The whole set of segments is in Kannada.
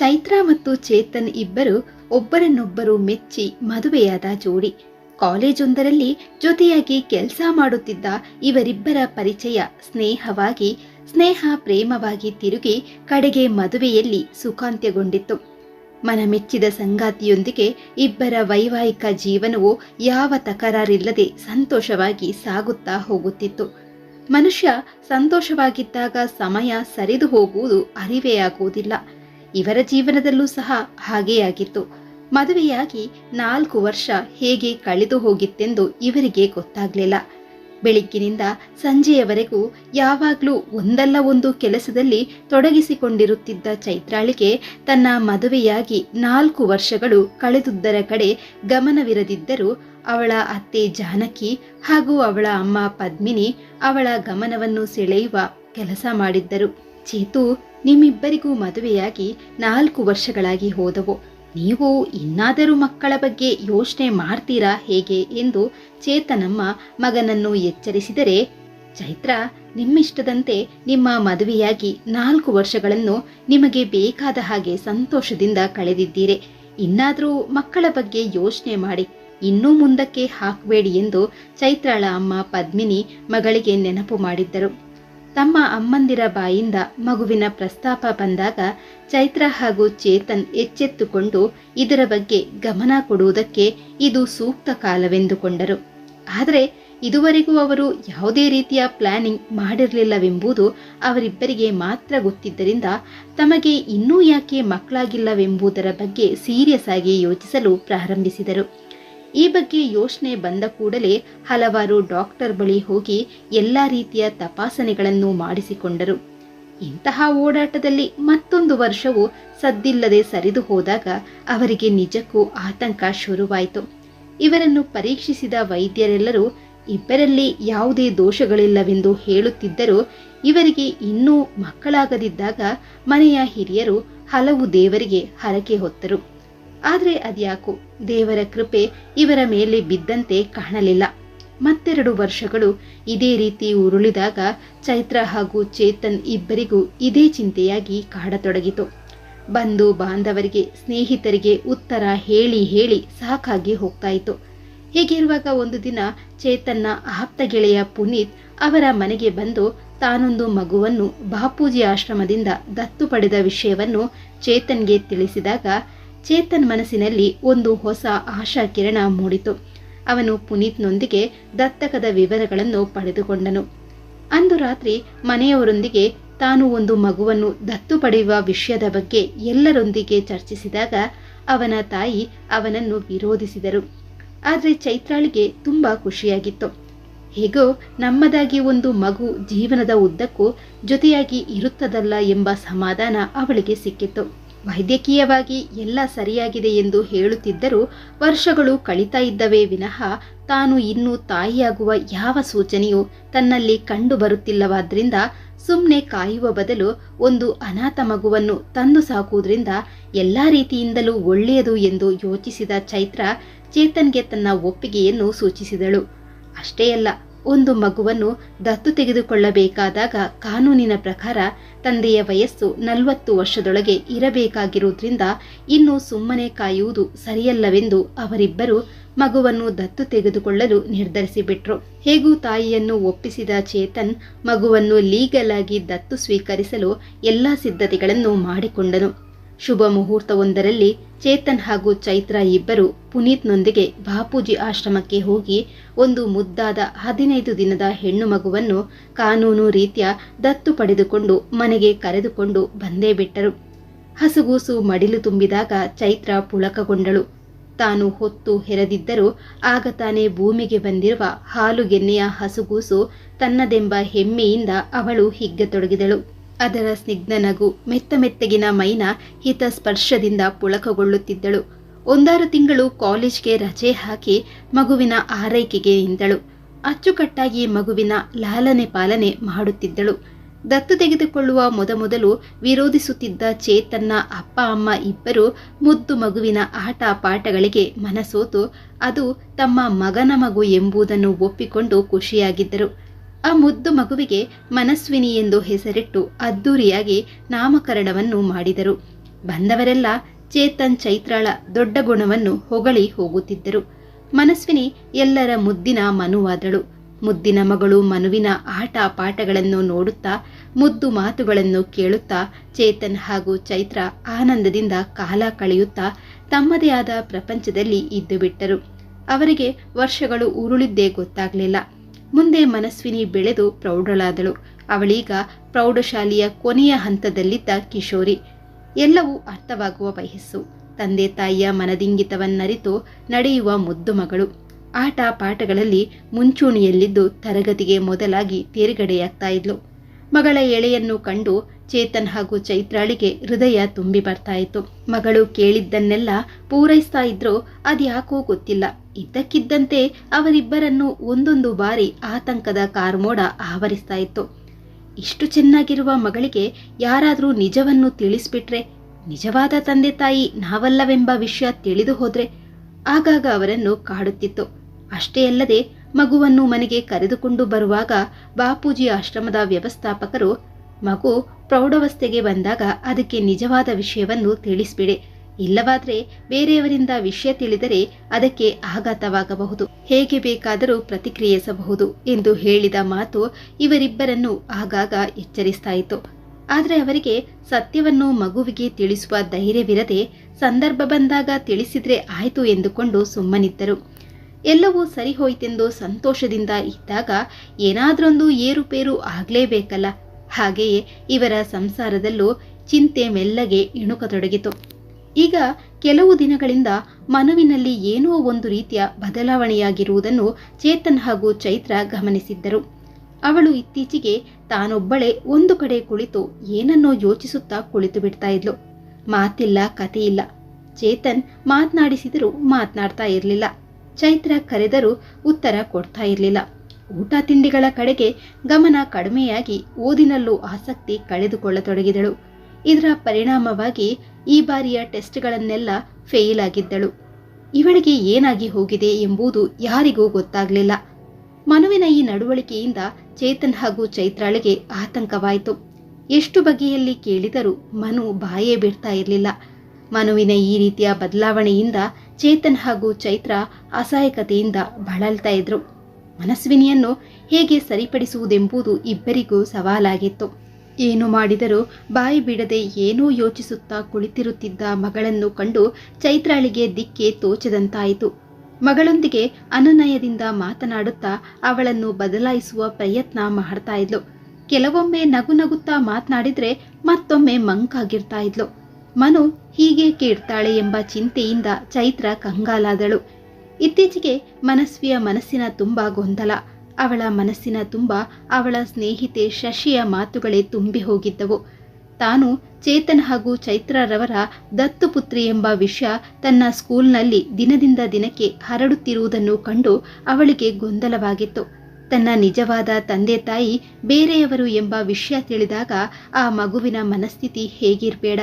ಚೈತ್ರ ಮತ್ತು ಚೇತನ್ ಇಬ್ಬರು ಒಬ್ಬರನ್ನೊಬ್ಬರು ಮೆಚ್ಚಿ ಮದುವೆಯಾದ ಜೋಡಿ. ಕಾಲೇಜೊಂದರಲ್ಲಿ ಜೊತೆಯಾಗಿ ಕೆಲಸ ಮಾಡುತ್ತಿದ್ದ ಇವರಿಬ್ಬರ ಪರಿಚಯ ಸ್ನೇಹವಾಗಿ, ಸ್ನೇಹ ಪ್ರೇಮವಾಗಿ ತಿರುಗಿ ಕಡೆಗೆ ಮದುವೆಯಲ್ಲಿ ಸುಖಾಂತ್ಯಗೊಂಡಿತ್ತು. ಮನಮೆಚ್ಚಿದ ಸಂಗಾತಿಯೊಂದಿಗೆ ಇಬ್ಬರ ವೈವಾಹಿಕ ಜೀವನವು ಯಾವ ತಕರಾರಿಲ್ಲದೆ ಸಂತೋಷವಾಗಿ ಸಾಗುತ್ತಾ ಹೋಗುತ್ತಿತ್ತು. ಮನುಷ್ಯ ಸಂತೋಷವಾಗಿದ್ದಾಗ ಸಮಯ ಸರಿದು ಹೋಗುವುದು ಅರಿವೇ ಆಗುವುದಿಲ್ಲ. ಇವರ ಜೀವನದಲ್ಲೂ ಸಹ ಹಾಗೆಯಾಗಿತ್ತು ಮದುವೆಯಾಗಿ ನಾಲ್ಕು ವರ್ಷ ಹೇಗೆ ಕಳೆದು ಹೋಗಿತ್ತೆಂದು ಇವರಿಗೆ ಗೊತ್ತಾಗ್ಲಿಲ್ಲ. ಬೆಳಿಗ್ಗಿನಿಂದ ಸಂಜೆಯವರೆಗೂ ಯಾವಾಗಲೂ ಒಂದಲ್ಲ ಒಂದು ಕೆಲಸದಲ್ಲಿ ತೊಡಗಿಸಿಕೊಂಡಿರುತ್ತಿದ್ದ ಚೈತ್ರಾಳಿಗೆ ತನ್ನ ಮದುವೆಯಾಗಿ ನಾಲ್ಕು ವರ್ಷಗಳು ಕಳೆದುದರ ಕಡೆ ಗಮನವಿರದಿದ್ದರೂ ಅವಳ ಅತ್ತೆ ಜಾನಕಿ ಹಾಗೂ ಅವಳ ಅಮ್ಮ ಪದ್ಮಿನಿ ಅವಳ ಗಮನವನ್ನು ಸೆಳೆಯುವ ಕೆಲಸ ಮಾಡಿದ್ದರು. ಚೇತು ನಿಮ್ಮಿಬ್ಬರಿಗೂ ಮದುವೆಯಾಗಿ ನಾಲ್ಕು ವರ್ಷಗಳಾಗಿ ಹೋದವು. ನೀವು ಇನ್ನಾದರೂ ಮಕ್ಕಳ ಬಗ್ಗೆ ಯೋಚನೆ ಮಾಡ್ತೀರಾ ಹೇಗೆ ಎಂದು ಚೇತನಮ್ಮ ಮಗನನ್ನು ಎಚ್ಚರಿಸಿದರೆ, ಚೈತ್ರ, ನಿಮ್ಮಿಷ್ಟದಂತೆ ನಿಮ್ಮ ಮದುವೆಯಾಗಿ ನಾಲ್ಕು ವರ್ಷಗಳನ್ನು ನಿಮಗೆ ಬೇಕಾದ ಹಾಗೆ ಸಂತೋಷದಿಂದ ಕಳೆದಿದ್ದೀರಿ. ಇನ್ನಾದರೂ ಮಕ್ಕಳ ಬಗ್ಗೆ ಯೋಚನೆ ಮಾಡಿ. ಇನ್ನೂ ಮುಂದಕ್ಕೆ ಹಾಕಬೇಡಿ ಎಂದು ಚೈತ್ರಾಳ ಅಮ್ಮ ಪದ್ಮಿನಿ ಮಗಳಿಗೆ ನೆನಪು ಮಾಡಿದ್ದರು. ತಮ್ಮ ಅಮ್ಮಂದಿರ ಬಾಯಿಂದ ಮಗುವಿನ ಪ್ರಸ್ತಾಪ ಬಂದಾಗ ಚೈತ್ರ ಹಾಗೂ ಚೇತನ್ ಎಚ್ಚೆತ್ತುಕೊಂಡು ಇದರ ಬಗ್ಗೆ ಗಮನ ಕೊಡುವುದಕ್ಕೆ ಇದು ಸೂಕ್ತ ಕಾಲವೆಂದುಕೊಂಡರು. ಆದರೆ ಇದುವರೆಗೂ ಅವರು ಯಾವುದೇ ರೀತಿಯ ಪ್ಲಾನಿಂಗ್ ಮಾಡಿರಲಿಲ್ಲವೆಂಬುದು ಅವರಿಬ್ಬರಿಗೆ ಮಾತ್ರ ಗೊತ್ತಿದ್ದರಿಂದ ತಮಗೆ ಇನ್ನೂ ಯಾಕೆ ಮಕ್ಕಳಾಗಿಲ್ಲವೆಂಬುದರ ಬಗ್ಗೆ ಸೀರಿಯಸ್ ಆಗಿ ಯೋಚಿಸಲು ಪ್ರಾರಂಭಿಸಿದರು. ಈ ಬಗ್ಗೆ ಯೋಚನೆ ಬಂದ ಕೂಡಲೇ ಹಲವಾರು ಡಾಕ್ಟರ್ ಬಳಿ ಹೋಗಿ ಎಲ್ಲ ರೀತಿಯ ತಪಾಸಣೆಗಳನ್ನು ಮಾಡಿಸಿಕೊಂಡರು. ಇಂತಹ ಓಡಾಟದಲ್ಲಿ ಮತ್ತೊಂದು ವರ್ಷವು ಸದ್ದಿಲ್ಲದೆ ಸರಿದು ಹೋದಾಗ ಅವರಿಗೆ ನಿಜಕ್ಕೂ ಆತಂಕ ಶುರುವಾಯಿತು. ಇವರನ್ನು ಪರೀಕ್ಷಿಸಿದ ವೈದ್ಯರೆಲ್ಲರೂ, ಇಬ್ಬರಲ್ಲಿ ಯಾವುದೇ ದೋಷಗಳಿಲ್ಲವೆಂದು ಹೇಳುತ್ತಿದ್ದರೂ, ಇವರಿಗೆ ಇನ್ನೂ ಮಕ್ಕಳಾಗದಿದ್ದಾಗ ಮನೆಯ ಹಿರಿಯರು ಹಲವು ದೇವರಿಗೆ ಹರಕೆ ಹೊತ್ತರು. ಆದರೆ ಅದ್ಯಾಕು? ದೇವರ ಕೃಪೆ ಇವರ ಮೇಲೆ ಬಿದ್ದಂತೆ ಕಾಣಲಿಲ್ಲ. ಮತ್ತೆರಡು ವರ್ಷಗಳು ಇದೇ ರೀತಿ ಉರುಳಿದಾಗ ಚೈತ್ರ ಹಾಗೂ ಚೇತನ್ ಇಬ್ಬರಿಗೂ ಇದೇ ಚಿಂತೆಯಾಗಿ ಕಾಡತೊಡಗಿತು. ಬಂಧು ಬಾಂಧವರಿಗೆ, ಸ್ನೇಹಿತರಿಗೆ ಉತ್ತರ ಹೇಳಿ ಹೇಳಿ ಸಾಕಾಗಿ ಹೋಗ್ತಾ ಇತ್ತು ಹೀಗಿರುವಾಗ ಒಂದು ದಿನ ಚೇತನ್ನ ಆಪ್ತ ಗೆಳೆಯ ಪುನೀತ್ ಅವರ ಮನೆಗೆ ಬಂದು ತಾನೊಂದು ಮಗುವನ್ನು ಬಾಪೂಜಿ ಆಶ್ರಮದಿಂದ ದತ್ತು ಪಡೆದ ವಿಷಯವನ್ನು ಚೇತನ್ಗೆ ತಿಳಿಸಿದಾಗ ಚೇತನ್ ಮನಸ್ಸಿನಲ್ಲಿ ಒಂದು ಹೊಸ ಆಶಾ ಕಿರಣ ಮೂಡಿತು. ಅವನು ಪುನೀತ್ನೊಂದಿಗೆ ದತ್ತಕದ ವಿವರಗಳನ್ನು ಪಡೆದುಕೊಂಡನು. ಅಂದು ರಾತ್ರಿ ಮನೆಯವರೊಂದಿಗೆ ತಾನು ಒಂದು ಮಗುವನ್ನು ದತ್ತು ಪಡೆಯುವ ವಿಷಯದ ಬಗ್ಗೆ ಎಲ್ಲರೊಂದಿಗೆ ಚರ್ಚಿಸಿದಾಗ ಅವನ ತಾಯಿ ಅವನನ್ನು ವಿರೋಧಿಸಿದರು. ಆದರೆ ಚೈತ್ರಾಳಿಗೆ ತುಂಬಾ ಖುಷಿಯಾಗಿತ್ತು. ಹೇಗೋ ನಮ್ಮದಾಗಿ ಒಂದು ಮಗು ಜೀವನದ ಉದ್ದಕ್ಕೂ ಜೊತೆಯಾಗಿ ಇರುತ್ತದಲ್ಲ ಎಂಬ ಸಮಾಧಾನ ಅವಳಿಗೆ ಸಿಕ್ಕಿತ್ತು ವೈದ್ಯಕೀಯವಾಗಿ ಎಲ್ಲ ಸರಿಯಾಗಿದೆ ಎಂದು ಹೇಳುತ್ತಿದ್ದರೂ ವರ್ಷಗಳು ಕಳೀತಾ ಇದ್ದವೇ ವಿನಃ ತಾನು ಇನ್ನೂ ತಾಯಿಯಾಗುವ ಯಾವ ಸೂಚನೆಯೂ ತನ್ನಲ್ಲಿ ಕಂಡು ಬರುತ್ತಿಲ್ಲವಾದ್ರಿಂದ ಸುಮ್ಮನೆ ಕಾಯುವ ಬದಲು ಒಂದು ಅನಾಥ ಮಗುವನ್ನು ತಂದು ಸಾಕುವುದರಿಂದ ಎಲ್ಲ ರೀತಿಯಿಂದಲೂ ಒಳ್ಳೆಯದು ಎಂದು ಯೋಚಿಸಿದ ಚೈತ್ರ ಚೇತನ್ಗೆ ತನ್ನ ಒಪ್ಪಿಗೆಯನ್ನು ಸೂಚಿಸಿದಳು. ಅಷ್ಟೇ ಅಲ್ಲ ಒಂದು ಮಗುವನ್ನು ದತ್ತು ತೆಗೆದುಕೊಳ್ಳಬೇಕಾದಾಗ ಕಾನೂನಿನ ಪ್ರಕಾರ ತಂದೆಯ ವಯಸ್ಸು ನಲವತ್ತು ವರ್ಷದೊಳಗೆ ಇರಬೇಕಾಗಿರುವುದರಿಂದ ಇನ್ನು ಸುಮ್ಮನೆ ಕಾಯುವುದು ಸರಿಯಲ್ಲವೆಂದು ಅವರಿಬ್ಬರು ಮಗುವನ್ನು ದತ್ತು ತೆಗೆದುಕೊಳ್ಳಲು ನಿರ್ಧರಿಸಿಬಿಟ್ರು. ಹೇಗೂ ತಾಯಿಯನ್ನು ಒಪ್ಪಿಸಿದ ಚೇತನ್ ಮಗುವನ್ನು ಲೀಗಲ್ ಆಗಿ ದತ್ತು ಸ್ವೀಕರಿಸಲು ಎಲ್ಲ ಸಿದ್ಧತೆಗಳನ್ನು ಮಾಡಿಕೊಂಡನು. ಶುಭ ಮುಹೂರ್ತವೊಂದರಲ್ಲಿ ಚೇತನ್ ಹಾಗೂ ಚೈತ್ರ ಇಬ್ಬರು ಪುನೀತ್ನೊಂದಿಗೆ ಬಾಪೂಜಿ ಆಶ್ರಮಕ್ಕೆ ಹೋಗಿ ಒಂದು ಮುದ್ದಾದ ಹದಿನೈದು ದಿನದ ಹೆಣ್ಣು ಮಗುವನ್ನು ಕಾನೂನು ರೀತಿಯ ದತ್ತು ಪಡೆದುಕೊಂಡು ಮನೆಗೆ ಕರೆದುಕೊಂಡು ಬಂದೇ ಬಿಟ್ಟರು. ಹಸುಗೂಸು ಮಡಿಲು ತುಂಬಿದಾಗ ಚೈತ್ರ ಪುಳಕಗೊಂಡಳು. ತಾನು ಹೊತ್ತು ಹೆರದಿದ್ದರೂ ಆಗ ತಾನೇ ಭೂಮಿಗೆ ಬಂದಿರುವ ಹಾಲುಗೆನ್ನೆಯ ಹಸುಗೂಸು ತನ್ನದೆಂಬ ಹೆಮ್ಮೆಯಿಂದ ಅವಳು ಹಿಗ್ಗತೊಡಗಿದಳು. ಅದರ ಸ್ನಿಗ್ಧ ನಗು, ಮೆತ್ತ ಮೆತ್ತಗಿನ ಮೈನ ಹಿತ ಸ್ಪರ್ಶದಿಂದ ಪುಳಕಗೊಳ್ಳುತ್ತಿದ್ದಳು. ಒಂದಾರು ತಿಂಗಳು ಕಾಲೇಜ್ಗೆ ರಜೆ ಹಾಕಿ ಮಗುವಿನ ಆರೈಕೆಗೆ ನಿಂತಳು. ಅಚ್ಚುಕಟ್ಟಾಗಿ ಮಗುವಿನ ಲಾಲನೆ ಪಾಲನೆ ಮಾಡುತ್ತಿದ್ದಳು. ದತ್ತು ತೆಗೆದುಕೊಳ್ಳುವ ಮೊದಮೊದಲು ವಿರೋಧಿಸುತ್ತಿದ್ದ ಚೇತನ್ನ ಅಪ್ಪ ಅಮ್ಮ ಇಬ್ಬರು ಮುದ್ದು ಮಗುವಿನ ಆಟ ಪಾಠಗಳಿಗೆ ಮನಸೋತು, ಅದು ತಮ್ಮ ಮಗನ ಮಗು ಎಂಬುದನ್ನು ಒಪ್ಪಿಕೊಂಡು ಖುಷಿಯಾಗಿದ್ದರು. ಆ ಮುದ್ದು ಮಗುವಿಗೆ ಮನಸ್ವಿನಿ ಎಂದು ಹೆಸರಿಟ್ಟು ಅದ್ದೂರಿಯಾಗಿ ನಾಮಕರಣವನ್ನು ಮಾಡಿದರು. ಬಂದವರೆಲ್ಲ ಚೇತನ್ ಚೈತ್ರಾಳ ದೊಡ್ಡ ಗುಣವನ್ನು ಹೊಗಳಿ ಹೋಗುತ್ತಿದ್ದರು. ಮನಸ್ವಿನಿ ಎಲ್ಲರ ಮುದ್ದಿನ ಮನುವಾದಳು. ಮುದ್ದಿನ ಮಗಳು ಮನುವಿನ ಆಟ ಪಾಠಗಳನ್ನು ನೋಡುತ್ತಾ, ಮುದ್ದು ಮಾತುಗಳನ್ನು ಕೇಳುತ್ತಾ, ಚೇತನ್ ಹಾಗೂ ಚೈತ್ರ ಆನಂದದಿಂದ ಕಾಲ ಕಳೆಯುತ್ತಾ ತಮ್ಮದೇ ಆದ ಪ್ರಪಂಚದಲ್ಲಿ ಇದ್ದುಬಿಟ್ಟರು. ಅವರಿಗೆ ವರ್ಷಗಳು ಉರುಳಿದ್ದೇ ಗೊತ್ತಾಗಲಿಲ್ಲ. ಮುಂದೆ ಮನಸ್ವಿನಿ ಬೆಳೆದು ಪ್ರೌಢಳಾದಳು. ಅವಳೀಗ ಪ್ರೌಢಶಾಲೆಯ ಕೊನೆಯ ಹಂತದಲ್ಲಿದ್ದ ಕಿಶೋರಿ. ಎಲ್ಲವೂ ಅರ್ಥವಾಗುವ ವಯಸ್ಸು ತಂದೆ ತಾಯಿಯ ಮನದಿಂಗಿತವನ್ನರಿತು ನಡೆಯುವ ಮುದ್ದು ಮಗಳು. ಆಟ ಪಾಠಗಳಲ್ಲಿ ಮುಂಚೂಣಿಯಲ್ಲಿದ್ದು ತರಗತಿಗೆ ಮೊದಲಾಗಿ ತೇರ್ಗಡೆಯಾಗ್ತಾ ಇದ್ಲು. ಮಗಳ ಎಳೆಯನ್ನು ಕಂಡು ಚೇತನ್ ಹಾಗೂ ಚೈತ್ರಾಳಿಗೆ ಹೃದಯ ತುಂಬಿ ಬರ್ತಾ ಇತ್ತು. ಮಗಳು ಕೇಳಿದ್ದನ್ನೆಲ್ಲ ಪೂರೈಸ್ತಾ ಇದ್ರೂ ಅದ್ಯಾಕೋ ಗೊತ್ತಿಲ್ಲ. ಇದ್ದಕ್ಕಿದ್ದಂತೆ ಅವರಿಬ್ಬರನ್ನು ಒಂದೊಂದು ಬಾರಿ ಆತಂಕದ ಕಾರ್ಮೋಡ ಆವರಿಸ್ತಾ ಇತ್ತು. ಇಷ್ಟು ಚೆನ್ನಾಗಿರುವ ಮಗಳಿಗೆ ಯಾರಾದರೂ ನಿಜವನ್ನು ತಿಳಿಸ್ಬಿಟ್ರೆ, ನಿಜವಾದ ತಂದೆ ತಾಯಿ ನಾವಲ್ಲವೆಂಬ ವಿಷಯ ತಿಳಿದು ಹೋದ್ರೆ ಆಗಾಗ ಅವರನ್ನು ಕಾಡುತ್ತಿತ್ತು. ಅಷ್ಟೇ ಅಲ್ಲದೆ ಮಗುವನ್ನು ಮನೆಗೆ ಕರೆದುಕೊಂಡು ಬರುವಾಗ ಬಾಪೂಜಿ ಆಶ್ರಮದ ವ್ಯವಸ್ಥಾಪಕರು, ಮಗು ಪ್ರೌಢವಸ್ಥೆಗೆ ಬಂದಾಗ ಅದಕ್ಕೆ ನಿಜವಾದ ವಿಷಯವನ್ನು ತಿಳಿಸ್ಬಿಡಿ. ಇಲ್ಲವಾದ್ರೆ ಬೇರೆಯವರಿಂದ ವಿಷಯ ತಿಳಿದರೆ ಅದಕ್ಕೆ ಆಘಾತವಾಗಬಹುದು. ಹೇಗೆ ಬೇಕಾದರೂ ಪ್ರತಿಕ್ರಿಯಿಸಬಹುದು ಎಂದು ಹೇಳಿದ ಮಾತು ಇವರಿಬ್ಬರನ್ನು ಆಗಾಗ ಎಚ್ಚರಿಸ್ತಾ ಇತ್ತು. ಆದರೆ ಅವರಿಗೆ ಸತ್ಯವನ್ನು ಮಗುವಿಗೆ ತಿಳಿಸುವ ಧೈರ್ಯವಿರದೆ ಸಂದರ್ಭ ಬಂದಾಗ ತಿಳಿಸಿದ್ರೆ ಆಯ್ತು ಎಂದುಕೊಂಡು ಸುಮ್ಮನಿದ್ದರು. ಎಲ್ಲವೂ ಸರಿ ಹೋಯ್ತೆಂದು ಸಂತೋಷದಿಂದ ಇದ್ದಾಗ ಏನಾದ್ರೊಂದು ಏರುಪೇರು ಆಗ್ಲೇಬೇಕಲ್ಲ? ಹಾಗೆಯೇ ಇವರ ಸಂಸಾರದಲ್ಲೂ ಚಿಂತೆ ಮೆಲ್ಲಗೆ ಇಣುಕತೊಡಗಿತು. ಈಗ ಕೆಲವು ದಿನಗಳಿಂದ ಮನುವಿನಲ್ಲಿ ಏನೋ ಒಂದು ರೀತಿಯ ಬದಲಾವಣೆಯಾಗಿರುವುದನ್ನು ಚೇತನ್ ಹಾಗೂ ಚೈತ್ರ ಗಮನಿಸಿದ್ದರು. ಅವಳು ಇತ್ತೀಚೆಗೆ ತಾನೊಬ್ಬಳೇ ಒಂದು ಕಡೆ ಕುಳಿತು ಏನನ್ನೋ ಯೋಚಿಸುತ್ತಾ ಕುಳಿತು ಬಿಡ್ತಾ ಇದ್ಲು. ಮಾತಿಲ್ಲ ಕಥೆಯಿಲ್ಲ ಚೇತನ್ ಮಾತನಾಡಿಸಿದರೂ ಮಾತನಾಡ್ತಾ ಇರಲಿಲ್ಲ. ಚೈತ್ರ ಕರೆದರೂ ಉತ್ತರ ಕೊಡ್ತಾ ಇರಲಿಲ್ಲ. ಊಟ ತಿಂಡಿಗಳ ಕಡೆಗೆ ಗಮನ ಕಡಿಮೆಯಾಗಿ ಓದಿನಲ್ಲೂ ಆಸಕ್ತಿ ಕಳೆದುಕೊಳ್ಳತೊಡಗಿದಳು. ಇದರ ಪರಿಣಾಮವಾಗಿ ಈ ಬಾರಿಯ ಟೆಸ್ಟ್ಗಳನ್ನೆಲ್ಲ ಫೇಲ್ ಆಗಿದ್ದಳು. ಇವಳಿಗೆ ಏನಾಗಿ ಹೋಗಿದೆ ಎಂಬುದು ಯಾರಿಗೂ ಗೊತ್ತಾಗಲಿಲ್ಲ. ಮನುವಿನ ಈ ನಡವಳಿಕೆಯಿಂದ ಚೇತನ್ ಹಾಗೂ ಚೈತ್ರಾಳಿಗೆ ಆತಂಕವಾಯಿತು. ಎಷ್ಟು ಬಗೆಯಲ್ಲಿ ಕೇಳಿದರೂ ಮನು ಬಾಯೇ ಬಿಡ್ತಾ ಇರಲಿಲ್ಲ. ಮನುವಿನ ಈ ರೀತಿಯ ಬದಲಾವಣೆಯಿಂದ ಚೇತನ್ ಹಾಗೂ ಚೈತ್ರ ಅಸಹಾಯಕತೆಯಿಂದ ಬಳಲ್ತಾ ಇದ್ರು. ಮನಸ್ವಿನಿಯನ್ನು ಹೇಗೆ ಸರಿಪಡಿಸುವುದೆಂಬುದು ಇಬ್ಬರಿಗೂ ಸವಾಲಾಗಿತ್ತು. ಏನು ಮಾಡಿದರೂ ಬಾಯಿ ಬಿಡದೆ ಏನೂ ಯೋಚಿಸುತ್ತಾ ಕುಳಿತಿರುತ್ತಿದ್ದ ಮಗಳನ್ನು ಕಂಡು ಚೈತ್ರಾಳಿಗೆ ದಿಕ್ಕೆ ತೋಚದಂತಾಯಿತು. ಮಗಳೊಂದಿಗೆ ಅನುನಯದಿಂದ ಮಾತನಾಡುತ್ತಾ ಅವಳನ್ನು ಬದಲಾಯಿಸುವ ಪ್ರಯತ್ನ ಮಾಡ್ತಾ ಇದ್ಲು. ಕೆಲವೊಮ್ಮೆ ನಗು ನಗುತ್ತಾ ಮಾತನಾಡಿದ್ರೆ ಮತ್ತೊಮ್ಮೆ ಮಂಕಾಗಿರ್ತಾ ಇದ್ಲು ಮನು ಹೀಗೆ ಕೇಳ್ತಾಳೆ ಎಂಬ ಚಿಂತೆಯಿಂದ ಚೈತ್ರ ಕಂಗಾಲಾದಳು. ಇತ್ತೀಚೆಗೆ ಮನಸ್ವಿಯ ಮನಸ್ಸಿನ ತುಂಬಾ ಗೊಂದಲ. ಅವಳ ಮನಸ್ಸಿನ ತುಂಬ ಅವಳ ಸ್ನೇಹಿತೆ ಶಶಿಯ ಮಾತುಗಳೇ ತುಂಬಿ ಹೋಗಿದ್ದವು. ತಾನು ಚೇತನ್ ಹಾಗೂ ಚೈತ್ರರವರ ದತ್ತುಪುತ್ರಿ ಎಂಬ ವಿಷಯ ತನ್ನ ಸ್ಕೂಲ್ನಲ್ಲಿ ದಿನದಿಂದ ದಿನಕ್ಕೆ ಹರಡುತ್ತಿರುವುದನ್ನು ಕಂಡು ಅವಳಿಗೆ ಗೊಂದಲವಾಗಿತ್ತು. ತನ್ನ ನಿಜವಾದ ತಂದೆ ತಾಯಿ ಬೇರೆಯವರು ಎಂಬ ವಿಷಯ ತಿಳಿದಾಗ ಆ ಮಗುವಿನ ಮನಸ್ಥಿತಿ ಹೇಗಿರ್ಬೇಡ.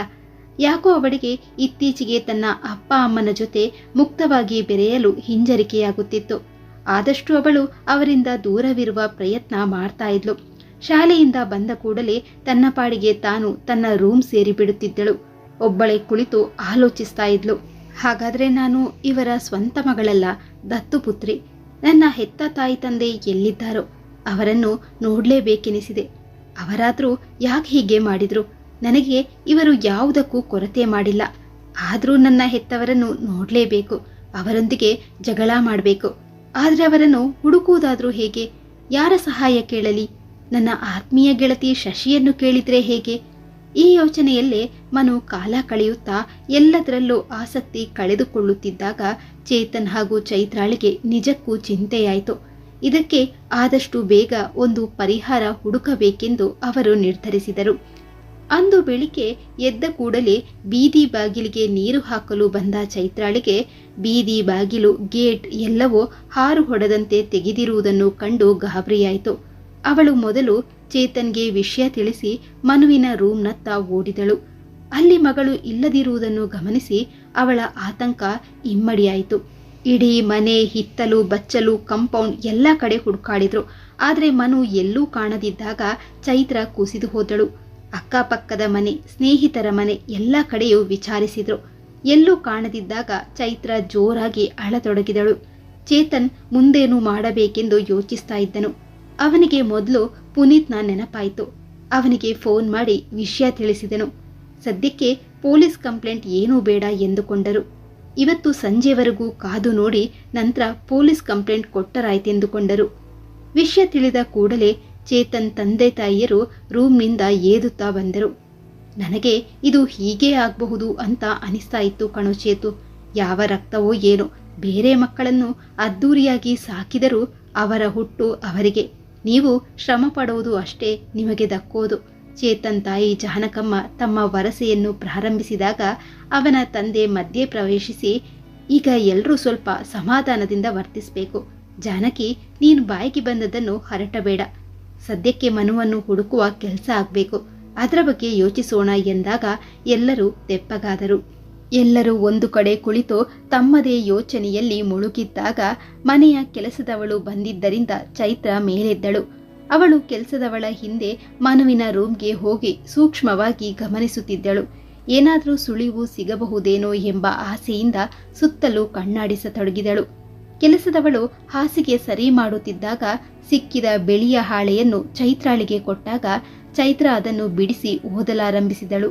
ಯಾಕೋ ಅವಳಿಗೆ ಇತ್ತೀಚೆಗೆ ತನ್ನ ಅಪ್ಪ ಅಮ್ಮನ ಜೊತೆ ಮುಕ್ತವಾಗಿ ಬೆರೆಯಲು ಹಿಂಜರಿಕೆಯಾಗುತ್ತಿತ್ತು. ಆದಷ್ಟು ಅವಳು ಅವರಿಂದ ದೂರವಿರುವ ಪ್ರಯತ್ನ ಮಾಡ್ತಾ ಇದ್ಲು. ಶಾಲೆಯಿಂದ ಬಂದ ಕೂಡಲೇ ತನ್ನ ಪಾಡಿಗೆ ತಾನು ತನ್ನ ರೂಮ್ ಸೇರಿ ಬಿಡುತ್ತಿದ್ದಳು. ಒಬ್ಬಳೆ ಕುಳಿತು ಆಲೋಚಿಸ್ತಾ ಇದ್ಲು. ಹಾಗಾದ್ರೆ ನಾನು ಇವರ ಸ್ವಂತ ಮಗಳಲ್ಲ ದತ್ತುಪುತ್ರಿ ನನ್ನ ಹೆತ್ತ ತಾಯಿ ತಂದೆ ಎಲ್ಲಿದ್ದಾರೋ ಅವರನ್ನು ನೋಡಲೇಬೇಕೆನಿಸಿದೆ. ಅವರಾದರೂ ಯಾಕೆ ಹೀಗೆ ಮಾಡಿದ್ರು? ನನಗೆ ಇವರು ಯಾವುದಕ್ಕೂ ಕೊರತೆ ಮಾಡಿಲ್ಲ. ಆದರೂ ನನ್ನ ಹೆತ್ತವರನ್ನು ನೋಡಲೇಬೇಕು. ಅವರೊಂದಿಗೆ ಜಗಳ ಮಾಡಬೇಕು. ಆದರೆ ಅವರನ್ನು ಹುಡುಕುವುದಾದರೂ ಹೇಗೆ? ಯಾರ ಸಹಾಯ ಕೇಳಲಿ? ನನ್ನ ಆತ್ಮೀಯ ಗೆಳತಿ ಶಶಿಯನ್ನು ಕೇಳಿದರೆ ಹೇಗೆ? ಈ ಯೋಚನೆಯಲ್ಲೇ ಮನು ಕಾಲ ಕಳೆಯುತ್ತಾ ಎಲ್ಲದರಲ್ಲೂ ಆಸಕ್ತಿ ಕಳೆದುಕೊಳ್ಳುತ್ತಿದ್ದಾಗ ಚೇತನ್ ಹಾಗೂ ಚೈತ್ರಾಳಿಗೆ ನಿಜಕ್ಕೂ ಚಿಂತೆಯಾಯಿತು. ಇದಕ್ಕೆ ಆದಷ್ಟು ಬೇಗ ಒಂದು ಪರಿಹಾರ ಹುಡುಕಬೇಕೆಂದು ಅವರು ನಿರ್ಧರಿಸಿದರು. ಅಂದು ಬೆಳಿಗ್ಗೆ ಎದ್ದ ಕೂಡಲೇ ಬೀದಿ ಬಾಗಿಲಿಗೆ ನೀರು ಹಾಕಲು ಬಂದ ಚೈತ್ರಾಳಿಗೆ, ಬೀದಿ ಬಾಗಿಲು, ಗೇಟ್ ಎಲ್ಲವೂ ಹಾರು ಹೊಡೆದಂತೆ ತೆಗೆದಿರುವುದನ್ನು ಕಂಡು ಗಾಬರಿಯಾಯಿತು. ಅವಳು ಮೊದಲು ಚೇತನ್ಗೆ ವಿಷಯ ತಿಳಿಸಿ ಮನುವಿನ ರೂಮ್ನತ್ತ ಓಡಿದಳು. ಅಲ್ಲಿ ಮಗಳು ಇಲ್ಲದಿರುವುದನ್ನು ಗಮನಿಸಿ ಅವಳ ಆತಂಕ ಇಮ್ಮಡಿಯಾಯಿತು. ಇಡೀ ಮನೆ ಹಿತ್ತಲು, ಬಚ್ಚಲು, ಕಂಪೌಂಡ್ ಎಲ್ಲ ಕಡೆ ಹುಡುಕಾಡಿದ್ರು. ಆದರೆ ಮನು ಎಲ್ಲೂ ಕಾಣದಿದ್ದಾಗ ಚೈತ್ರ ಕುಸಿದು ಹೋದಳು. ಅಕ್ಕಪಕ್ಕದ ಮನೆ, ಸ್ನೇಹಿತರ ಮನೆ ಎಲ್ಲ ಕಡೆಯೂ ವಿಚಾರಿಸಿದ್ರು. ಎಲ್ಲೂ ಕಾಣದಿದ್ದಾಗ ಚೈತ್ರ ಜೋರಾಗಿ ಅಳತೊಡಗಿದಳು. ಚೇತನ್ ಮುಂದೇನು ಮಾಡಬೇಕೆಂದು ಯೋಚಿಸ್ತಾ ಇದ್ದನು. ಅವನಿಗೆ ಮೊದಲು ಪುನೀತ್ನ ನೆನಪಾಯಿತು. ಅವನಿಗೆ ಫೋನ್ ಮಾಡಿ ವಿಷಯ ತಿಳಿಸಿದನು. ಸದ್ಯಕ್ಕೆ ಪೊಲೀಸ್ ಕಂಪ್ಲೇಂಟ್ ಏನೂ ಬೇಡ ಎಂದುಕೊಂಡರು. ಇವತ್ತು ಸಂಜೆವರೆಗೂ ಕಾದು ನೋಡಿ ನಂತರ ಪೊಲೀಸ್ ಕಂಪ್ಲೇಂಟ್ ಕೊಟ್ಟರಾಯ್ತೆಂದುಕೊಂಡರು. ವಿಷಯ ತಿಳಿದ ಕೂಡಲೇ ಚೇತನ್ ತಂದೆ ತಾಯಿಯರು ರೂಮ್ನಿಂದ ಏದುತ್ತಾ ಬಂದರು. ನನಗೆ ಇದು ಹೀಗೇ ಆಗಬಹುದು ಅಂತ ಅನಿಸ್ತಾ ಇತ್ತು ಕಣೋ ಚೇತು. ಯಾವ ರಕ್ತವೋ ಏನು ಬೇರೆ ಮಕ್ಕಳನ್ನು ಅದ್ದೂರಿಯಾಗಿ ಸಾಕಿದರೂ ಅವರ ಹುಟ್ಟು ಅವರಿಗೆ. ನೀವು ಶ್ರಮ ಪಡೋದು ಅಷ್ಟೇ ನಿಮಗೆ ದಕ್ಕೋದು. ಚೇತನ್ ತಾಯಿ ಜಾನಕಮ್ಮ ತಮ್ಮ ವರಸೆಯನ್ನು ಪ್ರಾರಂಭಿಸಿದಾಗ ಅವನ ತಂದೆ ಮಧ್ಯೆ ಪ್ರವೇಶಿಸಿ, ಈಗ ಎಲ್ಲರೂ ಸ್ವಲ್ಪ ಸಮಾಧಾನದಿಂದ ವರ್ತಿಸಬೇಕು. ಜಾನಕಿ, ನೀನು ಬಾಯಿಗೆ ಬಂದದನ್ನು ಹರಟಬೇಡ. ಸದ್ಯಕ್ಕೆ ಮನುವನ್ನು ಹುಡುಕುವ ಕೆಲಸ ಆಗಬೇಕು. ಅದರ ಬಗ್ಗೆ ಯೋಚಿಸೋಣ ಎಂದಾಗ ಎಲ್ಲರೂ ತೆಪ್ಪಗಾದರು. ಎಲ್ಲರೂ ಒಂದು ಕಡೆ ಕುಳಿತು ತಮ್ಮದೇ ಯೋಚನೆಯಲ್ಲಿ ಮುಳುಗಿದ್ದಾಗ ಮನೆಯ ಕೆಲಸದವಳು ಬಂದಿದ್ದರಿಂದ ಚೈತ್ರ ಮೇಲೆದ್ದಳು. ಅವಳು ಕೆಲಸದವಳ ಹಿಂದೆ ಮನುವಿನ ರೂಮ್ಗೆ ಹೋಗಿ ಸೂಕ್ಷ್ಮವಾಗಿ ಗಮನಿಸುತ್ತಿದ್ದಳು. ಏನಾದರೂ ಸುಳಿವು ಸಿಗಬಹುದೇನೋ ಎಂಬ ಆಸೆಯಿಂದ ಸುತ್ತಲೂ ಕಣ್ಣಾಡಿಸತೊಡಗಿದಳು. ಕೆಲಸದವಳು ಹಾಸಿಗೆ ಸರಿ ಮಾಡುತ್ತಿದ್ದಾಗ ಸಿಕ್ಕಿದ ಬೆಳೆಯ ಹಾಳೆಯನ್ನು ಚೈತ್ರಾಳಿಗೆ ಕೊಟ್ಟಾಗ ಚೈತ್ರ ಅದನ್ನು ಬಿಡಿಸಿ ಓದಲಾರಂಭಿಸಿದಳು.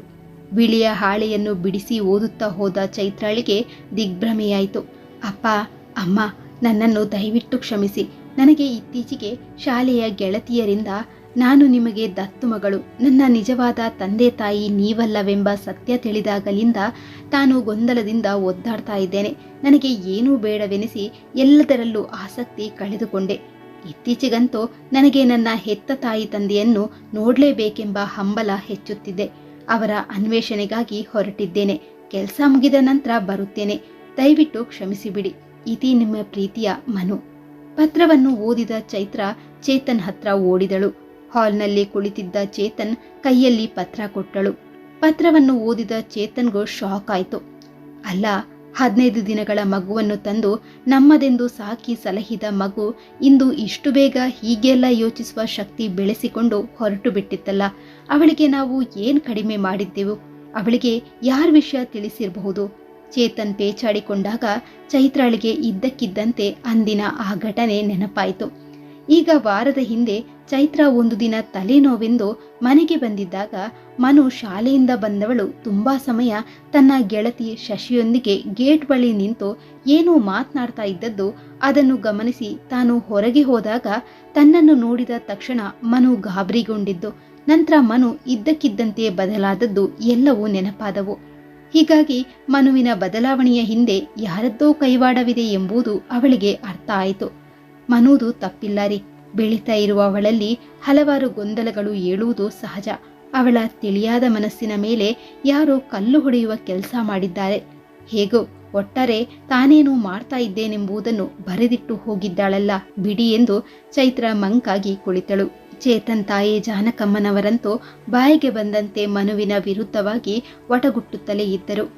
ಬಿಳಿಯ ಹಾಳೆಯನ್ನು ಬಿಡಿಸಿ ಓದುತ್ತಾ ಹೋದ ಚೈತ್ರಾಳಿಗೆ ದಿಗ್ಭ್ರಮೆಯಾಯಿತು. ಅಪ್ಪ, ಅಮ್ಮ, ನನ್ನನ್ನು ದಯವಿಟ್ಟು ಕ್ಷಮಿಸಿ. ನನಗೆ ಇತ್ತೀಚೆಗೆ ಶಾಲೆಯ ಗೆಳತಿಯರಿಂದ ನಾನು ನಿಮಗೆ ದತ್ತು ಮಗಳು. ನನ್ನ ನಿಜವಾದ ತಂದೆ ತಾಯಿ ನೀವಲ್ಲವೆಂಬ ಸತ್ಯ ತಿಳಿದಾಗಲಿಂದ ತಾನು ಗೊಂದಲದಿಂದ ಒದ್ದಾಡ್ತಾ ಇದ್ದೇನೆ. ನನಗೆ ಏನೂ ಬೇಡವೆನಿಸಿ ಎಲ್ಲದರಲ್ಲೂ ಆಸಕ್ತಿ ಕಳೆದುಕೊಂಡೆ. ಇತ್ತೀಚೆಗಂತೂ ನನಗೆ ನನ್ನ ಹೆತ್ತ ತಾಯಿ ತಂದೆಯನ್ನು ನೋಡಲೇಬೇಕೆಂಬ ಹಂಬಲ ಹೆಚ್ಚುತ್ತಿದೆ. ಅವರ ಅನ್ವೇಷಣೆಗಾಗಿ ಹೊರಟಿದ್ದೇನೆ. ಕೆಲಸ ಮುಗಿದ ನಂತರ ಬರುತ್ತೇನೆ. ದಯವಿಟ್ಟು ಕ್ಷಮಿಸಿಬಿಡಿ. ಇತಿ ನಿಮ್ಮ ಪ್ರೀತಿಯ ಮನು. ಪತ್ರವನ್ನು ಓದಿದ ಚೈತ್ರ ಚೇತನ್ ಹತ್ರ ಓಡಿದಳು. ಹಾಲ್ನಲ್ಲಿ ಕುಳಿತಿದ್ದ ಚೇತನ್ ಕೈಯಲ್ಲಿ ಪತ್ರ ಕೊಟ್ಟಳು. ಪತ್ರವನ್ನು ಓದಿದ ಚೇತನ್ಗೂ ಶಾಕ್ ಆಯಿತು. ಅಲ್ಲ, ಹದಿನೈದು ದಿನಗಳ ಮಗುವನ್ನು ತಂದು ನಮ್ಮದೆಂದು ಸಾಕಿ ಸಲಹಿದ ಮಗು ಇಂದು ಇಷ್ಟು ಬೇಗ ಹೀಗೆಲ್ಲ ಯೋಚಿಸುವ ಶಕ್ತಿ ಬೆಳೆಸಿಕೊಂಡು ಹೊರಟು ಬಿಟ್ಟಿತ್ತಲ್ಲ. ಅವಳಿಗೆ ನಾವು ಏನ್ ಕಡಿಮೆ ಮಾಡಿದ್ದೆವು? ಅವಳಿಗೆ ಯಾರ ವಿಷಯ ತಿಳಿಸಿರಬಹುದು? ಚೇತನ್ ಪೇಚಾಡಿಕೊಂಡಾಗ ಚೈತ್ರಾಳಿಗೆ ಇದ್ದಕ್ಕಿದ್ದಂತೆ ಅಂದಿನ ಆ ಘಟನೆ ನೆನಪಾಯಿತು. ಈಗ ವಾರದ ಹಿಂದೆ ಚೈತ್ರ ಒಂದು ದಿನ ತಲೆನೋವೆಂದು ಮನೆಗೆ ಬಂದಿದ್ದಾಗ ಮನು ಶಾಲೆಯಿಂದ ಬಂದವಳು ತುಂಬಾ ಸಮಯ ತನ್ನ ಗೆಳತಿ ಶಶಿಯೊಂದಿಗೆ ಗೇಟ್ ಬಳಿ ನಿಂತು ಏನೋ ಮಾತನಾಡ್ತಾ ಇದ್ದದ್ದು ಅದನ್ನು ಗಮನಿಸಿ ತಾನು ಹೊರಗೆ ಹೋದಾಗ ತನ್ನನ್ನು ನೋಡಿದ ತಕ್ಷಣ ಮನು ಗಾಬರಿಗೊಂಡಿದ್ದು. ನಂತರ ಮನು ಇದ್ದಕ್ಕಿದ್ದಂತೆ ಬದಲಾದದ್ದು ಎಲ್ಲವೂ ನೆನಪಾದವು. ಹೀಗಾಗಿ ಮನುವಿನ ಬದಲಾವಣೆಯ ಹಿಂದೆ ಯಾರದ್ದೋ ಕೈವಾಡವಿದೆ ಎಂಬುದು ಅವಳಿಗೆ ಅರ್ಥ ಆಯಿತು. ಮನುವುದು ತಪ್ಪಿಲ್ಲ ರೀ. ಬೆಳೀತಾ ಇರುವ ಅವಳಲ್ಲಿ ಹಲವಾರು ಗೊಂದಲಗಳು ಏಳುವುದು ಸಹಜ. ಅವಳ ತಿಳಿಯಾದ ಮನಸ್ಸಿನ ಮೇಲೆ ಯಾರೋ ಕಲ್ಲು ಹೊಡೆಯುವ ಕೆಲಸ ಮಾಡಿದ್ದಾರೆ. ಹೇಗೋ, ಒಟ್ಟಾರೆ ತಾನೇನು ಮಾಡ್ತಾ ಇದ್ದೇನೆಂಬುದನ್ನು ಬರೆದಿಟ್ಟು ಹೋಗಿದ್ದಾಳಲ್ಲ ಬಿಡಿ ಎಂದು ಚೈತ್ರ ಮಂಕಾಗಿ ಕುಳಿತಳು. ಚೇತನ್ ತಾಯಿ ಜಾನಕಮ್ಮನವರಂತೂ ಬಾಯಿಗೆ ಬಂದಂತೆ ಮನುವಿನ ವಿರುದ್ಧವಾಗಿ ಒಟಗುಟ್ಟುತ್ತಲೇ ಇದ್ದರು.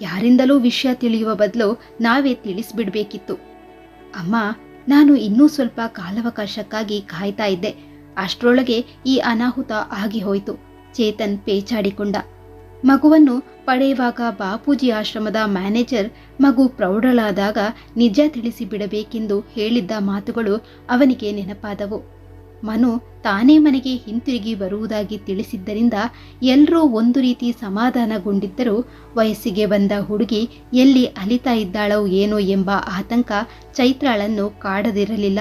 ಯಾರಿಂದಲೂ ವಿಷಯ ತಿಳಿಯುವ ಬದಲು ನಾವೇ ತಿಳಿಸ್ಬಿಡ್ಬೇಕಿತ್ತು. ಅಮ್ಮ ನಾನು ಇನ್ನೂ ಸ್ವಲ್ಪ ಕಾಲಾವಕಾಶಕ್ಕಾಗಿ ಕಾಯ್ತಾ ಇದ್ದೆ. ಅಷ್ಟರೊಳಗೆ ಈ ಅನಾಹುತ ಆಗಿ ಹೋಯಿತು. ಚೇತನ್ ಪೇಚಾಡಿಕೊಂಡ. ಮಗುವನ್ನು ಪಡೆಯುವಾಗ ಬಾಪೂಜಿ ಆಶ್ರಮದ ಮ್ಯಾನೇಜರ್ ಮಗು ಪ್ರೌಢಳಾದಾಗ ನಿಜ ತಿಳಿಸಿ ಬಿಡಬೇಕೆಂದು ಹೇಳಿದ್ದ ಮಾತುಗಳು ಅವನಿಗೆ ನೆನಪಾದವು. ಮನು ತಾನೇ ಮನೆಗೆ ಹಿಂತಿರುಗಿ ಬರುವುದಾಗಿ ತಿಳಿಸಿದ್ದರಿಂದ ಎಲ್ಲರೂ ಒಂದು ರೀತಿ ಸಮಾಧಾನಗೊಂಡಿದ್ದರೂ ವಯಸ್ಸಿಗೆ ಬಂದ ಹುಡುಗಿ ಎಲ್ಲಿ ಅಲಿತಾ ಇದ್ದಾಳೋ ಏನೋ ಎಂಬ ಆತಂಕ ಚೈತ್ರಾಳನ್ನು ಕಾಡದಿರಲಿಲ್ಲ.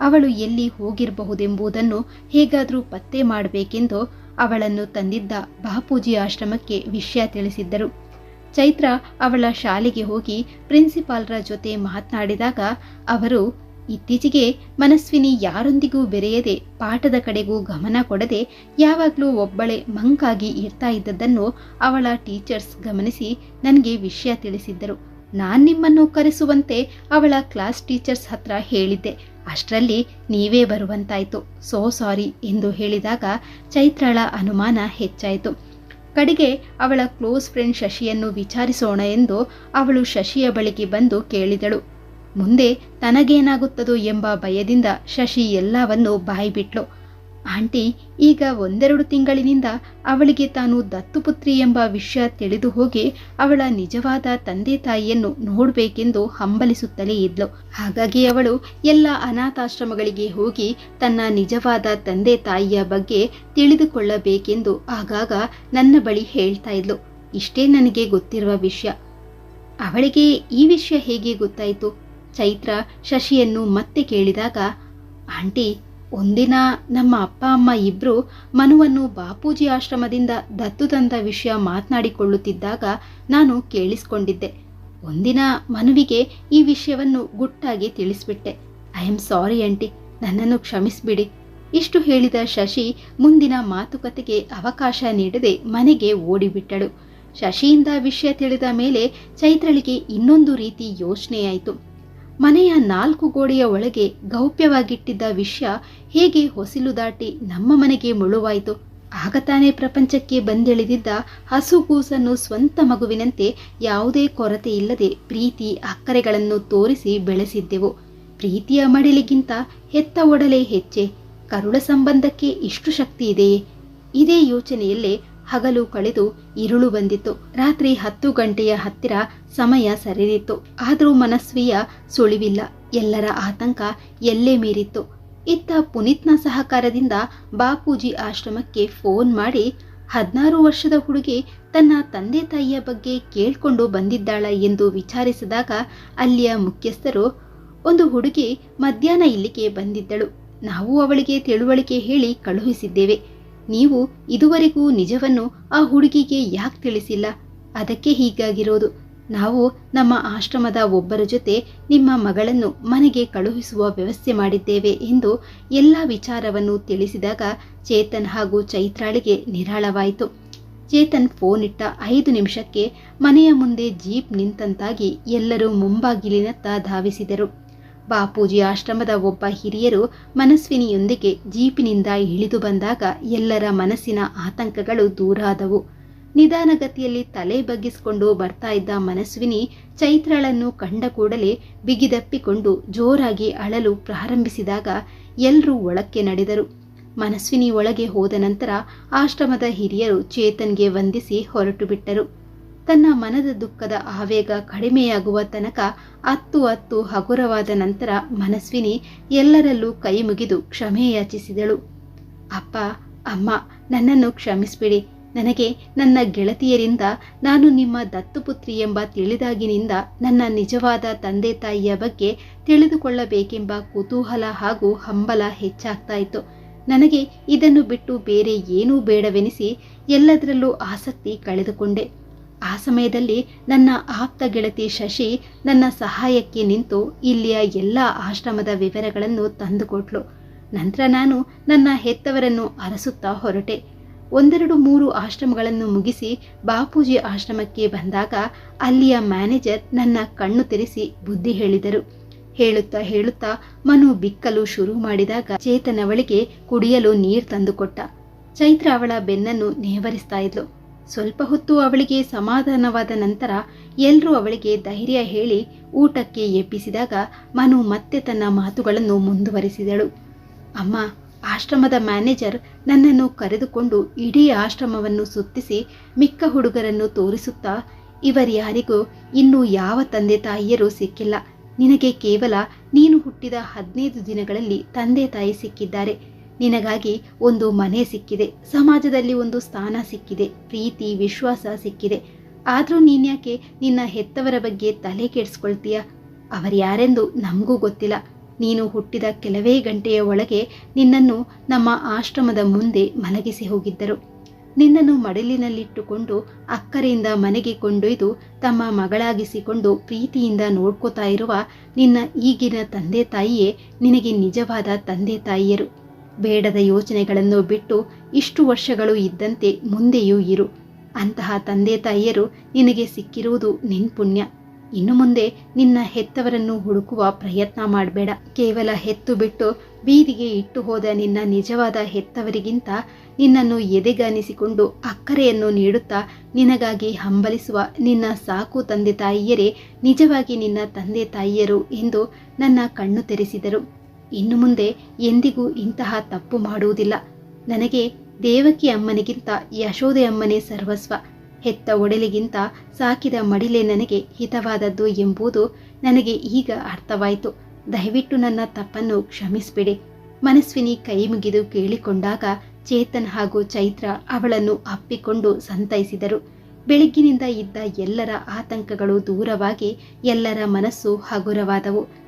ಅವಳು ಎಲ್ಲಿ ಹೋಗಿರಬಹುದೆಂಬುದನ್ನು ಹೇಗಾದರೂ ಪತ್ತೆ ಮಾಡಬೇಕೆಂದು ಅವಳನ್ನು ತಂದಿದ್ದ ಬಾಪೂಜಿ ಆಶ್ರಮಕ್ಕೆ ವಿಷಯ ತಿಳಿಸಿದ್ದರು. ಚೈತ್ರ ಅವಳ ಶಾಲೆಗೆ ಹೋಗಿ ಪ್ರಿನ್ಸಿಪಾಲ್ರ ಜೊತೆ ಮಾತನಾಡಿದಾಗ ಅವರು ಇತ್ತೀಚೆಗೆ ಮನಸ್ವಿನಿ ಯಾರೊಂದಿಗೂ ಬೆರೆಯದೆ ಪಾಠದ ಕಡೆಗೂ ಗಮನ ಕೊಡದೆ ಯಾವಾಗಲೂ ಒಬ್ಬಳೆ ಮಂಕಾಗಿ ಇರ್ತಾ ಇದ್ದದ್ದನ್ನು ಅವಳ ಟೀಚರ್ಸ್ ಗಮನಿಸಿ ನನಗೆ ವಿಷಯ ತಿಳಿಸಿದ್ದರು. ನಾನು ನಿಮ್ಮನ್ನು ಕರೆಸುವಂತೆ ಅವಳ ಕ್ಲಾಸ್ ಟೀಚರ್ಸ್ ಹತ್ರ ಹೇಳಿದ್ದೆ. ಅಷ್ಟರಲ್ಲಿ ನೀವೇ ಬರುವಂತಾಯಿತು. ಸೋ ಸಾರಿ ಎಂದು ಹೇಳಿದಾಗ ಚೈತ್ರಳ ಅನುಮಾನ ಹೆಚ್ಚಾಯಿತು. ಕಡೆಗೆ ಅವಳ ಕ್ಲೋಸ್ ಫ್ರೆಂಡ್ ಶಶಿಯನ್ನು ವಿಚಾರಿಸೋಣ ಎಂದು ಅವಳು ಶಶಿಯ ಬಳಿಗೆ ಬಂದು ಕೇಳಿದಳು. ಮುಂದೆ ತನಗೇನಾಗುತ್ತದೋ ಎಂಬ ಭಯದಿಂದ ಶಶಿ ಎಲ್ಲವನ್ನೂ ಬಾಯಿಬಿಟ್ಲು. ಆಂಟಿ, ಈಗ ಒಂದೆರಡು ತಿಂಗಳಿನಿಂದ ಅವಳಿಗೆ ತಾನು ದತ್ತುಪುತ್ರಿ ಎಂಬ ವಿಷಯ ತಿಳಿದು ಹೋಗಿ ಅವಳ ನಿಜವಾದ ತಂದೆ ತಾಯಿಯನ್ನು ನೋಡಬೇಕೆಂದು ಹಂಬಲಿಸುತ್ತಲೇ ಇದ್ಲು. ಹಾಗಾಗಿ ಅವಳು ಎಲ್ಲ ಅನಾಥಾಶ್ರಮಗಳಿಗೆ ಹೋಗಿ ತನ್ನ ನಿಜವಾದ ತಂದೆ ತಾಯಿಯ ಬಗ್ಗೆ ತಿಳಿದುಕೊಳ್ಳಬೇಕೆಂದು ಆಗಾಗ ನನ್ನ ಬಳಿ ಹೇಳ್ತಾ ಇದ್ಲು. ಇಷ್ಟೇ ನನಗೆ ಗೊತ್ತಿರುವ ವಿಷಯ. ಅವಳಿಗೆ ಈ ವಿಷಯ ಹೇಗೆ ಗೊತ್ತಾಯಿತು? ಚೈತ್ರ ಶಶಿಯನ್ನು ಮತ್ತೆ ಕೇಳಿದಾಗ, ಆಂಟಿ, ಒಂದಿನ ನಮ್ಮ ಅಪ್ಪ ಅಮ್ಮ ಇಬ್ಬರು ಮನುವನ್ನು ಬಾಪೂಜಿ ಆಶ್ರಮದಿಂದ ದತ್ತು ತಂದ ವಿಷಯ ಮಾತನಾಡಿಕೊಳ್ಳುತ್ತಿದ್ದಾಗ ನಾನು ಕೇಳಿಸ್ಕೊಂಡಿದ್ದೆ. ಒಂದಿನ ಮನುವಿಗೆ ಈ ವಿಷಯವನ್ನು ಗುಟ್ಟಾಗಿ ತಿಳಿಸ್ಬಿಟ್ಟೆ. ಐ ಆಮ್ ಸಾರಿ ಆಂಟಿ, ನನ್ನನ್ನು ಕ್ಷಮಿಸ್ಬಿಡಿ. ಇಷ್ಟು ಹೇಳಿದ ಶಶಿ ಮುಂದಿನ ಮಾತುಕತೆಗೆ ಅವಕಾಶ ನೀಡದೆ ಮನೆಗೆ ಓಡಿಬಿಟ್ಟಳು. ಶಶಿಯಿಂದ ವಿಷಯ ತಿಳಿದ ಮೇಲೆ ಚೈತ್ರಳಿಗೆ ಇನ್ನೊಂದು ರೀತಿ ಯೋಚನೆಯಾಯಿತು. ಮನೆಯ ನಾಲ್ಕು ಗೋಡೆಯ ಒಳಗೆ ಗೌಪ್ಯವಾಗಿಟ್ಟಿದ್ದ ವಿಷಯ ಹೇಗೆ ಹೊಸಿಲು ದಾಟಿ ನಮ್ಮ ಮನೆಗೆ ಮುಳುವಾಯಿತು. ಆಗ ತಾನೇ ಪ್ರಪಂಚಕ್ಕೆ ಬಂದಿಳಿದಿದ್ದ ಹಸುಗೂಸನ್ನು ಸ್ವಂತ ಮಗುವಿನಂತೆ ಯಾವುದೇ ಕೊರತೆ ಇಲ್ಲದೆ ಪ್ರೀತಿ ಅಕ್ಕರೆಗಳನ್ನು ತೋರಿಸಿ ಬೆಳೆಸಿದ್ದೆವು. ಪ್ರೀತಿಯ ಮಡಿಲಿಗಿಂತ ಹೆತ್ತ ಒಡಲೆ ಹೆಚ್ಚೆ. ಕರುಳ ಸಂಬಂಧಕ್ಕೆ ಇಷ್ಟು ಶಕ್ತಿ ಇದೆಯೇ? ಇದೇ ಯೋಚನೆಯಲ್ಲೇ ಹಗಲು ಕಳೆದು ಇರುಳು ಬಂದಿತ್ತು. ರಾತ್ರಿ ಹತ್ತು ಗಂಟೆಯ ಹತ್ತಿರ ಸಮಯ ಸರಿದಿತ್ತು. ಆದರೂ ಮನಸ್ವಿಯ ಸುಳಿವಿಲ್ಲ. ಎಲ್ಲರ ಆತಂಕ ಎಲ್ಲೇ ಮೀರಿತ್ತು. ಇತ್ತ ಪುನೀತ್ನ ಸಹಕಾರದಿಂದ ಬಾಪೂಜಿ ಆಶ್ರಮಕ್ಕೆ ಫೋನ್ ಮಾಡಿ, ಹದಿನಾರು ವರ್ಷದ ಹುಡುಗಿ ತನ್ನ ತಂದೆ ತಾಯಿಯ ಬಗ್ಗೆ ಕೇಳಿಕೊಂಡು ಬಂದಿದ್ದಾಳ ಎಂದು ವಿಚಾರಿಸಿದಾಗ ಅಲ್ಲಿಯ ಮುಖ್ಯಸ್ಥರು, ಒಂದು ಹುಡುಗಿ ಮಧ್ಯಾಹ್ನ ಇಲ್ಲಿಗೆ ಬಂದಿದ್ದಳು. ನಾವು ಅವಳಿಗೆ ತಿಳುವಳಿಕೆ ಹೇಳಿ ಕಳುಹಿಸಿದ್ದೇವೆ. ನೀವು ಇದುವರೆಗೂ ನಿಜವನ್ನು ಆ ಹುಡುಗಿಗೆ ಯಾಕೆ ತಿಳಿಸಿಲ್ಲ? ಅದಕ್ಕೆ ಹೀಗಾಗಿರೋದು. ನಾವು ನಮ್ಮ ಆಶ್ರಮದ ಒಬ್ಬರ ಜೊತೆ ನಿಮ್ಮ ಮಗಳನ್ನು ಮನೆಗೆ ಕಳುಹಿಸುವ ವ್ಯವಸ್ಥೆ ಮಾಡಿದ್ದೇವೆ ಎಂದು ಎಲ್ಲ ವಿಚಾರವನ್ನು ತಿಳಿಸಿದಾಗ ಚೇತನ್ ಹಾಗೂ ಚೈತ್ರಾಳಿಗೆ ನಿರಾಳವಾಯಿತು. ಚೇತನ್ ಫೋನ್ ಇಟ್ಟ ಐದು ನಿಮಿಷಕ್ಕೆ ಮನೆಯ ಮುಂದೆ ಜೀಪ್ ನಿಂತಂತಾಗಿ ಎಲ್ಲರೂ ಮುಂಬಾಗಿಲಿನತ್ತ ಧಾವಿಸಿದರು. ಬಾಪೂಜಿ ಆಶ್ರಮದ ಒಬ್ಬ ಹಿರಿಯರು ಮನಸ್ವಿನಿಯೊಂದಿಗೆ ಜೀಪಿನಿಂದ ಇಳಿದು ಬಂದಾಗ ಎಲ್ಲರ ಮನಸ್ಸಿನ ಆತಂಕಗಳು ದೂರಾದವು ನಿಧಾನಗತಿಯಲ್ಲಿ ತಲೆ ಬಗ್ಗಿಸಿಕೊಂಡು ಬರ್ತಾ ಇದ್ದ ಮನಸ್ವಿನಿ ಚೈತ್ರಳನ್ನು ಕಂಡ ಕೂಡಲೇ ಬಿಗಿದಪ್ಪಿಕೊಂಡು ಜೋರಾಗಿ ಅಳಲು ಪ್ರಾರಂಭಿಸಿದಾಗ ಎಲ್ಲರೂ ಒಳಕ್ಕೆ ನಡೆದರು. ಮನಸ್ವಿನಿ ಒಳಗೆ ಹೋದ ನಂತರ ಆಶ್ರಮದ ಹಿರಿಯರು ಚೇತನ್ಗೆ ವಂದಿಸಿ ಹೊರಟು ಬಿಟ್ಟರು ತನ್ನ ಮನದ ದುಃಖದ ಆವೇಗ ಕಡಿಮೆಯಾಗುವ ತನಕ ಅತ್ತು ಅತ್ತು ಹಗುರವಾದ ನಂತರ ಮನಸ್ವಿನಿ ಎಲ್ಲರಲ್ಲೂ ಕೈ ಮುಗಿದು ಕ್ಷಮೆ ಯಾಚಿಸಿದಳು. ಅಪ್ಪ, ಅಮ್ಮ, ನನ್ನನ್ನು ಕ್ಷಮಿಸ್ಬಿಡಿ. ನನಗೆ ನನ್ನ ಗೆಳತಿಯರಿಂದ ನಾನು ನಿಮ್ಮ ದತ್ತುಪುತ್ರಿ ಎಂಬ ತಿಳಿದಾಗಿನಿಂದ ನನ್ನ ನಿಜವಾದ ತಂದೆ ತಾಯಿಯ ಬಗ್ಗೆ ತಿಳಿದುಕೊಳ್ಳಬೇಕೆಂಬ ಕುತೂಹಲ ಹಾಗೂ ಹಂಬಲ ಹೆಚ್ಚಾಗ್ತಾ ಇತ್ತು ನನಗೆ ಇದನ್ನು ಬಿಟ್ಟು ಬೇರೆ ಏನೂ ಬೇಡವೆನಿಸಿ ಎಲ್ಲದರಲ್ಲೂ ಆಸಕ್ತಿ ಕಳೆದುಕೊಂಡೆ. ಆ ಸಮಯದಲ್ಲಿ ನನ್ನ ಆಪ್ತ ಗೆಳತಿ ಶಶಿ ನನ್ನ ಸಹಾಯಕ್ಕೆ ನಿಂತು ಇಲ್ಲಿಯ ಎಲ್ಲ ಆಶ್ರಮದ ವಿವರಗಳನ್ನು ತಂದುಕೊಟ್ಲು. ನಂತರ ನಾನು ನನ್ನ ಹೆತ್ತವರನ್ನು ಅರಸುತ್ತಾ ಹೊರಟೆ. ಒಂದೆರಡು ಮೂರು ಆಶ್ರಮಗಳನ್ನು ಮುಗಿಸಿ ಬಾಪೂಜಿ ಆಶ್ರಮಕ್ಕೆ ಬಂದಾಗ ಅಲ್ಲಿಯ ಮ್ಯಾನೇಜರ್ ನನ್ನ ಕಣ್ಣು ತೆರೆಸಿ ಬುದ್ಧಿ ಹೇಳಿದರು. ಹೇಳುತ್ತಾ ಹೇಳುತ್ತಾ ಮನು ಬಿಕ್ಕಲು ಶುರು ಮಾಡಿದಾಗ ಚೇತನವಳಿಗೆ ಕುಡಿಯಲು ನೀರು ತಂದುಕೊಟ್ಟ. ಚೈತ್ರ ಅವಳ ಬೆನ್ನನ್ನು ನೇವರಿಸ್ತಾ ಇದ್ಲು. ಸ್ವಲ್ಪ ಹೊತ್ತು ಅವಳಿಗೆ ಸಮಾಧಾನವಾದ ನಂತರ ಎಲ್ಲರೂ ಅವಳಿಗೆ ಧೈರ್ಯ ಹೇಳಿ ಊಟಕ್ಕೆ ಎಬ್ಬಿಸಿದಾಗ ಮನು ಮತ್ತೆ ತನ್ನ ಮಾತುಗಳನ್ನು ಮುಂದುವರಿಸಿದಳು. ಅಮ್ಮ, ಆಶ್ರಮದ ಮ್ಯಾನೇಜರ್ ನನ್ನನ್ನು ಕರೆದುಕೊಂಡು ಇಡೀ ಆಶ್ರಮವನ್ನು ಸುತ್ತಿಸಿ ಮಿಕ್ಕ ಹುಡುಗರನ್ನು ತೋರಿಸುತ್ತಾ ಇವರ್ಯಾರಿಗೂ ಇನ್ನೂ ಯಾವ ತಂದೆ ತಾಯಿಯರೂ ಸಿಕ್ಕಿಲ್ಲ. ನಿನಗೆ ಕೇವಲ ನೀನು ಹುಟ್ಟಿದ ಹದಿನೈದು ದಿನಗಳಲ್ಲಿ ತಂದೆ ತಾಯಿ ಸಿಕ್ಕಿದ್ದಾರೆ. ನಿನಗಾಗಿ ಒಂದು ಮನೆ ಸಿಕ್ಕಿದೆ. ಸಮಾಜದಲ್ಲಿ ಒಂದು ಸ್ಥಾನ ಸಿಕ್ಕಿದೆ. ಪ್ರೀತಿ, ವಿಶ್ವಾಸ ಸಿಕ್ಕಿದೆ. ಆದರೂ ನೀನ್ಯಾಕೆ ನಿನ್ನ ಹೆತ್ತವರ ಬಗ್ಗೆ ತಲೆ ಕೆಡಿಸ್ಕೊಳ್ತೀಯ? ಅವರ್ಯಾರೆಂದು ನಮಗೂ ಗೊತ್ತಿಲ್ಲ. ನೀನು ಹುಟ್ಟಿದ ಕೆಲವೇ ಗಂಟೆಯ ಒಳಗೆ ನಿನ್ನನ್ನು ನಮ್ಮ ಆಶ್ರಮದ ಮುಂದೆ ಮಲಗಿಸಿ ಹೋಗಿದ್ದರು. ನಿನ್ನನ್ನು ಮಡಲಿನಲ್ಲಿಟ್ಟುಕೊಂಡು ಅಕ್ಕರೆಯಿಂದ ಮನೆಗೆ ಕೊಂಡೊಯ್ದು ತಮ್ಮ ಮಗಳಾಗಿಸಿಕೊಂಡು ಪ್ರೀತಿಯಿಂದ ನೋಡ್ಕೋತಾ ಇರುವ ನಿನ್ನ ಈಗಿನ ತಂದೆ ತಾಯಿಯೇ ನಿನಗೆ ನಿಜವಾದ ತಂದೆ ತಾಯಿಯರು. ಬೇಡದ ಯೋಚನೆಗಳನ್ನು ಬಿಟ್ಟು ಇಷ್ಟು ವರ್ಷಗಳು ಇದ್ದಂತೆ ಮುಂದೆಯೂ ಇರು. ಅಂತಹ ತಂದೆ ತಾಯಿಯರು ನಿನಗೆ ಸಿಕ್ಕಿರುವುದು ನಿನ್ ಪುಣ್ಯ. ಇನ್ನು ಮುಂದೆ ನಿನ್ನ ಹೆತ್ತವರನ್ನು ಹುಡುಕುವ ಪ್ರಯತ್ನ ಮಾಡಬೇಡ. ಕೇವಲ ಹೆತ್ತು ಬಿಟ್ಟು ಬೀದಿಗೆ ಇಟ್ಟು ಹೋದ ನಿನ್ನ ನಿಜವಾದ ಹೆತ್ತವರಿಗಿಂತ ನಿನ್ನನ್ನು ಎದೆಗಾನಿಸಿಕೊಂಡು ಅಕ್ಕರೆಯನ್ನು ನೀಡುತ್ತಾ ನಿನಗಾಗಿ ಹಂಬಲಿಸುವ ನಿನ್ನ ಸಾಕು ತಂದೆ ತಾಯಿಯರೇ ನಿಜವಾಗಿ ನಿನ್ನ ತಂದೆ ತಾಯಿಯರು ಎಂದು ನನ್ನ ಕಣ್ಣು ತೆರೆಸಿದರು. ಇನ್ನು ಮುಂದೆ ಎಂದಿಗೂ ಇಂತಹ ತಪ್ಪು ಮಾಡುವುದಿಲ್ಲ. ನನಗೆ ದೇವಕಿ ಅಮ್ಮನಿಗಿಂತ ಯಶೋದೆ ಅಮ್ಮನೇ ಸರ್ವಸ್ವ. ಹೆತ್ತ ಒಡಲಿಗಿಂತ ಸಾಕಿದ ಮಡಿಲೆ ನನಗೆ ಹಿತವಾದದ್ದು ಎಂಬುದು ನನಗೆ ಈಗ ಅರ್ಥವಾಯಿತು. ದಯವಿಟ್ಟು ನನ್ನ ತಪ್ಪನ್ನು ಕ್ಷಮಿಸಿಬಿಡಿ. ಮನಸ್ವಿನಿ ಕೈ ಮುಗಿದು ಕೇಳಿಕೊಂಡಾಗ ಚೇತನ್ ಹಾಗೂ ಚೈತ್ರ ಅವಳನ್ನು ಅಪ್ಪಿಕೊಂಡು ಸಂತೈಸಿದರು. ಬೆಳಗ್ಗಿನಿಂದ ಇದ್ದ ಎಲ್ಲರ ಆತಂಕಗಳು ದೂರವಾಗಿ ಎಲ್ಲರ ಮನಸ್ಸು ಹಗುರವಾದವು.